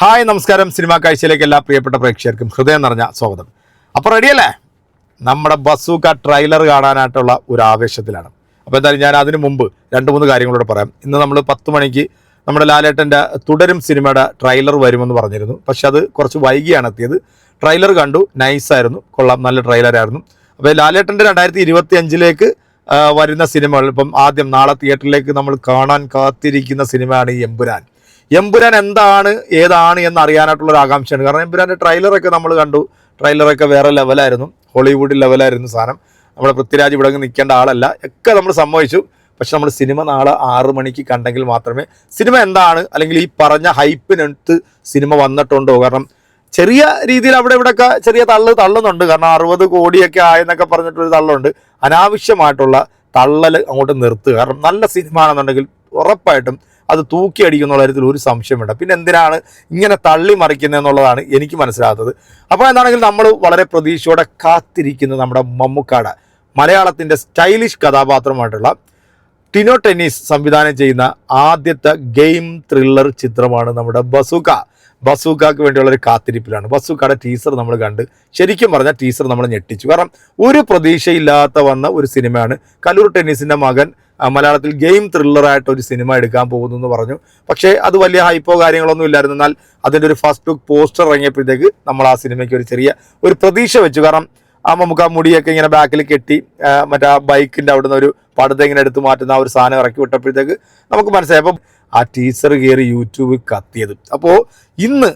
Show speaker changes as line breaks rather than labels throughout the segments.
Hi നമസ്കാരം. Cinema കാഴ്ചയിലേക്ക് എല്ലാ പ്രിയപ്പെട്ട പ്രേക്ഷകർക്കും ഹൃദയം നിറഞ്ഞ സ്വാഗതം. അപ്പോൾ റെഡിയല്ലേ നമ്മുടെ ബസൂക്ക ട്രെയിലർ കാണാനായിട്ടുള്ള ഒരു ആവേശത്തിലാണ്. അപ്പോൾ എന്തായാലും ഞാൻ അതിന് മുമ്പ് രണ്ട് മൂന്ന് കാര്യങ്ങളോട് പറയാം. ഇന്ന് നമ്മൾ പത്ത് മണിക്ക് നമ്മുടെ ലാലേട്ടന്റെ തുടരും സിനിമയുടെ ട്രെയിലർ വരുമെന്ന് പറഞ്ഞിരുന്നു. പക്ഷെ അത് കുറച്ച് വൈകിയാണ് എത്തിയത്. ട്രെയിലർ കണ്ടു നൈസായിരുന്നു കൊള്ളാം നല്ല ട്രെയിലറായിരുന്നു അപ്പോൾ ലാലേട്ടന്റെ രണ്ടായിരത്തി ഇരുപത്തി അഞ്ചിലേക്ക് വരുന്ന സിനിമകൾ ഇപ്പം ആദ്യം നാളെ തിയേറ്ററിലേക്ക് നമ്മൾ കാണാൻ കാത്തിരിക്കുന്ന സിനിമയാണ് ഈ എമ്പുരാൻ. എമ്പുരാൻ എന്താണ് ഏതാണ് എന്ന് അറിയാനായിട്ടുള്ള ഒരു ആകാംക്ഷയാണ്. കാരണം എമ്പുരാന്റെ ട്രെയിലറൊക്കെ നമ്മൾ കണ്ടു. ട്രെയിലറൊക്കെ വേറെ ലെവലായിരുന്നു ഹോളിവുഡ് ലെവലായിരുന്നു സാധനം. നമ്മുടെ പൃഥ്വിരാജ് ഇവിടെ നിൽക്കേണ്ട ആളല്ല. ഒക്കെ നമ്മൾ സമ്മതിച്ചു. പക്ഷെ നമ്മൾ സിനിമ നാളെ ആറു മണിക്ക് കണ്ടെങ്കിൽ മാത്രമേ സിനിമ എന്താണ് അല്ലെങ്കിൽ ഈ പറഞ്ഞ ഹൈപ്പിനടുത്ത് സിനിമ വന്നിട്ടുണ്ടോ? കാരണം ചെറിയ രീതിയിൽ അവിടെ ഇവിടെയൊക്കെ ചെറിയ തള്ള് തള്ളുന്നുണ്ട്. കാരണം അറുപത് കോടിയൊക്കെ ആയെന്നൊക്കെ പറഞ്ഞിട്ടൊരു തള്ളുണ്ട്. അനാവശ്യമായിട്ടുള്ള തള്ളൽ അങ്ങോട്ട് നിർത്തുക. കാരണം നല്ല സിനിമ ആണെന്നുണ്ടെങ്കിൽ ഉറപ്പായിട്ടും അത് തൂക്കി അടിക്കുന്ന കാര്യത്തിൽ ഒരു സംശയമുണ്ട് പിന്നെ എന്തിനാണ് ഇങ്ങനെ തള്ളി മറിക്കുന്നത് എന്നുള്ളതാണ് എനിക്ക് മനസ്സിലാകാത്തത്. അപ്പോൾ എന്താണെങ്കിൽ നമ്മൾ വളരെ പ്രതീക്ഷയോടെ കാത്തിരിക്കുന്ന നമ്മുടെ മമ്മൂക്കാട് മലയാളത്തിന്റെ സ്റ്റൈലിഷ് കഥാപാത്രമായിട്ടുള്ള ടിനോ ടെന്നീസ് സംവിധാനം ചെയ്യുന്ന ആദ്യത്തെ ഗെയിം ത്രില്ലർ ചിത്രമാണ് നമ്മുടെ ബസുക ബസൂക്കാക്ക് വേണ്ടിയുള്ള ഒരു കാത്തിരിപ്പിലാണ്. ബസൂക്കയുടെ ടീസർ നമ്മൾ കണ്ട് ശരിക്കും പറഞ്ഞാൽ ടീസർ നമ്മൾ ഞെട്ടിച്ചു. കാരണം ഒരു പ്രതീക്ഷയില്ലാത്ത വന്ന ഒരു സിനിമയാണ് കലൂർ ടെന്നീസിന്റെ മകൻ മലയാളത്തിൽ ഗെയിം ത്രില്ലറായിട്ട് ഒരു സിനിമ എടുക്കാൻ പോകുന്നു എന്ന് പറഞ്ഞു. പക്ഷേ അത് വലിയ ഹൈപ്പോ കാര്യങ്ങളൊന്നും ഇല്ലായിരുന്നു. എന്നാൽ അതിന്റെ ഒരു ഫസ്റ്റ് ലുക്ക് പോസ്റ്റർ ഇറങ്ങിയപ്പോഴത്തേക്ക് നമ്മൾ ആ സിനിമയ്ക്ക് ഒരു ചെറിയ ഒരു പ്രതീക്ഷ വെച്ചു. കാരണം ആ നമുക്ക് ആ മുടിയൊക്കെ ഇങ്ങനെ ബാക്കിൽ കെട്ടി മറ്റേ ആ ബൈക്കിന്റെ അവിടുന്ന് ഒരു പടത്തെ ഇങ്ങനെ എടുത്തു മാറ്റുന്ന ആ ഒരു സാധനം ഇറക്കി വിട്ടപ്പോഴത്തേക്ക് നമുക്ക് മനസ്സിലായി. അപ്പം ആ ടീച്ചർ കയറി യൂട്യൂബ് കത്തിയത്. അപ്പോൾ ഇന്ന്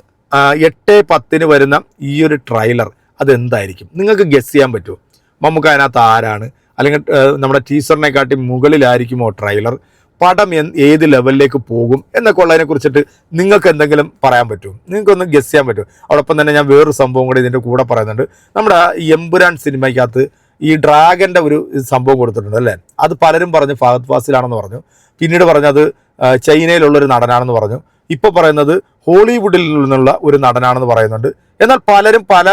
എട്ട് പത്തിന് വരുന്ന ഈ ഒരു ട്രെയിലർ അതെന്തായിരിക്കും? നിങ്ങൾക്ക് ഗസ് ചെയ്യാൻ പറ്റുമോ? നമുക്ക് അതിനകത്ത് ആരാണ്? അല്ലെങ്കിൽ നമ്മുടെ ടീച്ചറിനെക്കാട്ടി മുകളിലായിരിക്കുമോ ട്രെയിലർ? പടം ഏത് ലെവലിലേക്ക് പോകും എന്നൊക്കെ ഉള്ളതിനെ കുറിച്ചിട്ട് നിങ്ങൾക്ക് എന്തെങ്കിലും പറയാൻ പറ്റുമോ? നിങ്ങൾക്കൊന്ന് ഗസ് ചെയ്യാൻ പറ്റും അതോടൊപ്പം തന്നെ ഞാൻ വേറൊരു സംഭവം കൂടി ഇതിന്റെ കൂടെ പറയുന്നുണ്ട്. നമ്മുടെ എമ്പുരാൻ സിനിമയ്ക്കകത്ത് ഈ ഡ്രാഗന്റെ ഒരു സംഭവം കൊടുത്തിട്ടുണ്ട് അല്ലേ? അത് പലരും പറഞ്ഞു ഫഹദ് ഫാസിലാണെന്ന് പറഞ്ഞു. പിന്നീട് പറഞ്ഞത് ചൈനയിലുള്ളൊരു നടനാണെന്ന് പറഞ്ഞു. ഇപ്പോൾ പറയുന്നത് ഹോളിവുഡിൽ നിന്നുള്ള ഒരു നടനാണെന്ന് പറയുന്നുണ്ട്. എന്നാൽ പലരും പല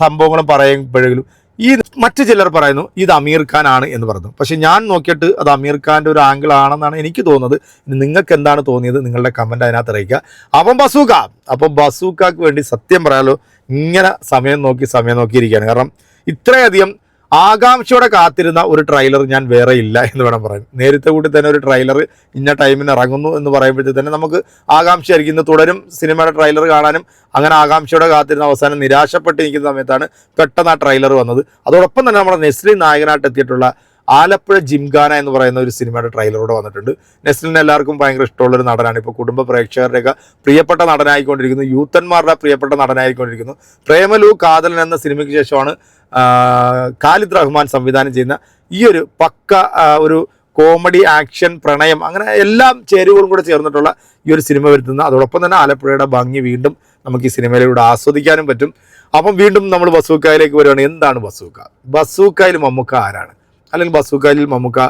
സംഭവങ്ങളും പറയുമ്പോഴെങ്കിലും ഈ മറ്റു ചിലർ പറയുന്നു ഇത് അമീർ ഖാൻ ആണ് എന്ന് പറഞ്ഞു. പക്ഷെ ഞാൻ നോക്കിയിട്ട് അത് അമീർ ഖാന്റെ ഒരു ആംഗിൾ ആണെന്നാണ് എനിക്ക് തോന്നുന്നത്. നിങ്ങൾക്ക് എന്താണ് തോന്നിയത് നിങ്ങളുടെ കമന്റ് അതിനകത്ത് അറിയിക്കുക. അപ്പം ബസൂക്ക അപ്പം ബസൂക്കാക്ക് വേണ്ടി സത്യം പറയാലോ ഇങ്ങനെ സമയം നോക്കി സമയം നോക്കിയിരിക്കുകയാണ്. കാരണം ഇത്രയധികം ആകാംക്ഷയോടെ കാത്തിരുന്ന ഒരു ട്രെയിലർ ഞാൻ വേറെ ഇല്ല എന്ന് വേണം പറയാൻ. നേരത്തെ കൂടി തന്നെ ഒരു ട്രെയിലർ ഇന്ന ടൈമിന് ഇറങ്ങുന്നു എന്ന് പറയുമ്പോഴത്തേക്ക് തന്നെ നമുക്ക് ആകാംക്ഷയായിരിക്കും. ഇന്ന് തുടരും സിനിമയുടെ ട്രെയിലർ കാണാനും അങ്ങനെ ആകാംക്ഷയോടെ കാത്തിരുന്ന അവസാനം നിരാശപ്പെട്ടിരിക്കുന്ന സമയത്താണ് പെട്ടെന്ന് ആ ട്രെയിലർ വന്നത്. അതോടൊപ്പം തന്നെ നമ്മുടെ നെസ്ലി നായകനായിട്ട് എത്തിയിട്ടുള്ള ആലപ്പുഴ ജിംഖാന എന്ന് പറയുന്ന ഒരു സിനിമയുടെ ട്രെയിലറോടെ വന്നിട്ടുണ്ട്. നെസ്ലിന് എല്ലാവർക്കും ഭയങ്കര ഇഷ്ടമുള്ള ഒരു നടനാണ്. ഇപ്പോൾ കുടുംബ പ്രേക്ഷകരുടെയൊക്കെ പ്രിയപ്പെട്ട നടനായിക്കൊണ്ടിരിക്കുന്നു. യൂത്തന്മാരുടെ പ്രിയപ്പെട്ട നടനായിക്കൊണ്ടിരിക്കുന്നു. പ്രേമലു കാതലൻ എന്ന സിനിമയ്ക്ക് ശേഷമാണ് ഖാലിദ് റഹ്മാൻ സംവിധാനം ചെയ്യുന്ന ഈ ഒരു പക്ക ഒരു കോമഡി ആക്ഷൻ പ്രണയം അങ്ങനെ എല്ലാം ചേരുവകളും കൂടെ ചേർന്നിട്ടുള്ള ഈ ഒരു സിനിമ വരുത്തുന്ന അതോടൊപ്പം തന്നെ ആലപ്പുഴയുടെ ഭംഗി വീണ്ടും നമുക്ക് ഈ സിനിമയിലൂടെ ആസ്വദിക്കാനും പറ്റും. അപ്പം വീണ്ടും നമ്മൾ ബസൂക്കായിലേക്ക് വരുവാണ് എന്താണ് ബസൂക്ക? ബസൂക്കായിൽ മമ്മൂക്ക ആരാണ്? അല്ലെങ്കിൽ ബസൂക്കായിൽ മമ്മൂക്ക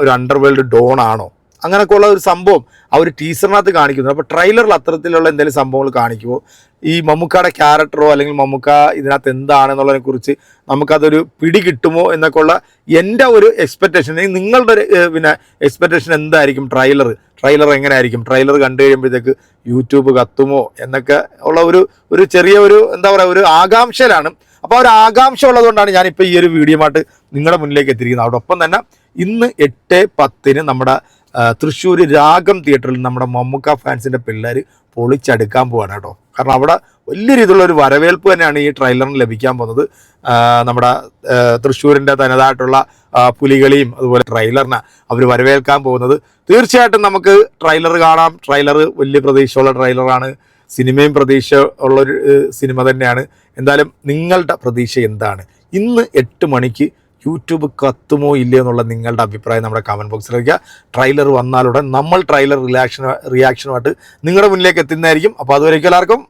ഒരു അണ്ടർവേൾഡ് ഡോൺ ആണോ? അങ്ങനെയൊക്കെ ഉള്ള ഒരു സംഭവം ആ ഒരു ടീച്ചറിനകത്ത് കാണിക്കുന്നു. അപ്പോൾ ട്രെയിലറിൽ അത്തരത്തിലുള്ള എന്തെങ്കിലും സംഭവങ്ങൾ കാണിക്കുമോ ഈ മമ്മൂക്കയുടെ ക്യാരക്ടറോ അല്ലെങ്കിൽ മമ്മൂക്ക ഇതിനകത്ത് എന്താണെന്നുള്ളതിനെ കുറിച്ച് നമുക്കതൊരു പിടി കിട്ടുമോ എന്നൊക്കെ ഉള്ള എന്റെ ഒരു എക്സ്പെക്റ്റേഷൻ നിങ്ങളുടെ ഒരു പിന്നെ എക്സ്പെക്റ്റേഷൻ എന്തായിരിക്കും ട്രെയിലർ ട്രെയിലർ എങ്ങനെയായിരിക്കും? ട്രെയിലർ കണ്ടു കഴിയുമ്പോഴത്തേക്ക് യൂട്യൂബ് കത്തുമോ എന്നൊക്കെ ഉള്ള ഒരു ഒരു ചെറിയ ഒരു എന്താ പറയുക ഒരു ആകാംക്ഷയിലാണ് അപ്പോൾ ഒരു ആകാംക്ഷ ഉള്ളതുകൊണ്ടാണ് ഞാനിപ്പോൾ ഈ ഒരു വീഡിയോ ആയിട്ട് നിങ്ങളുടെ മുന്നിലേക്ക് എത്തിയിരിക്കുന്നത്. അതോടൊപ്പം തന്നെ ഇന്ന് എട്ട് പത്തിന് നമ്മുടെ തൃശ്ശൂർ രാഗം തിയേറ്ററിൽ നമ്മുടെ മമ്മുക്ക ഫാൻസിന്റെ പിള്ളേർ പൊളിച്ചെടുക്കാൻ പോവാണ് കേട്ടോ. കാരണം അവിടെ വലിയ രീതിയിലുള്ള ഒരു വരവേൽപ്പ് തന്നെയാണ് ഈ ട്രെയിലറിന് ലഭിക്കാൻ പോകുന്നത്. നമ്മുടെ തൃശ്ശൂരിന്റെ തനതായിട്ടുള്ള പുലികളിയും അതുപോലെ ട്രെയിലറിനെ അവർ വരവേൽക്കാൻ പോകുന്നത്. തീർച്ചയായിട്ടും നമുക്ക് ട്രെയിലർ കാണാം. ട്രെയിലർ വലിയ പ്രതീക്ഷയുള്ള ട്രെയിലറാണ്. സിനിമയും പ്രതീക്ഷ ഉള്ളൊരു സിനിമ തന്നെയാണ്. എന്തായാലും നിങ്ങളുടെ പ്രതീക്ഷ എന്താണ്? ഇന്ന് എട്ട് മണിക്ക് യൂട്യൂബ് കത്തുമോ ഇല്ലയോ എന്നുള്ള നിങ്ങളുടെ അഭിപ്രായം നമ്മുടെ കമന്റ് ബോക്സിൽ വയ്ക്കുക ട്രെയിലർ വന്നാലുടൻ നമ്മൾ ട്രെയിലർ റിയാക്ഷൻ റിയാക്ഷനുമായിട്ട് നിങ്ങളുടെ മുന്നിലേക്ക് എത്തുന്നതായിരിക്കും. അപ്പോൾ അതുവരേക്കും എല്ലാവർക്കും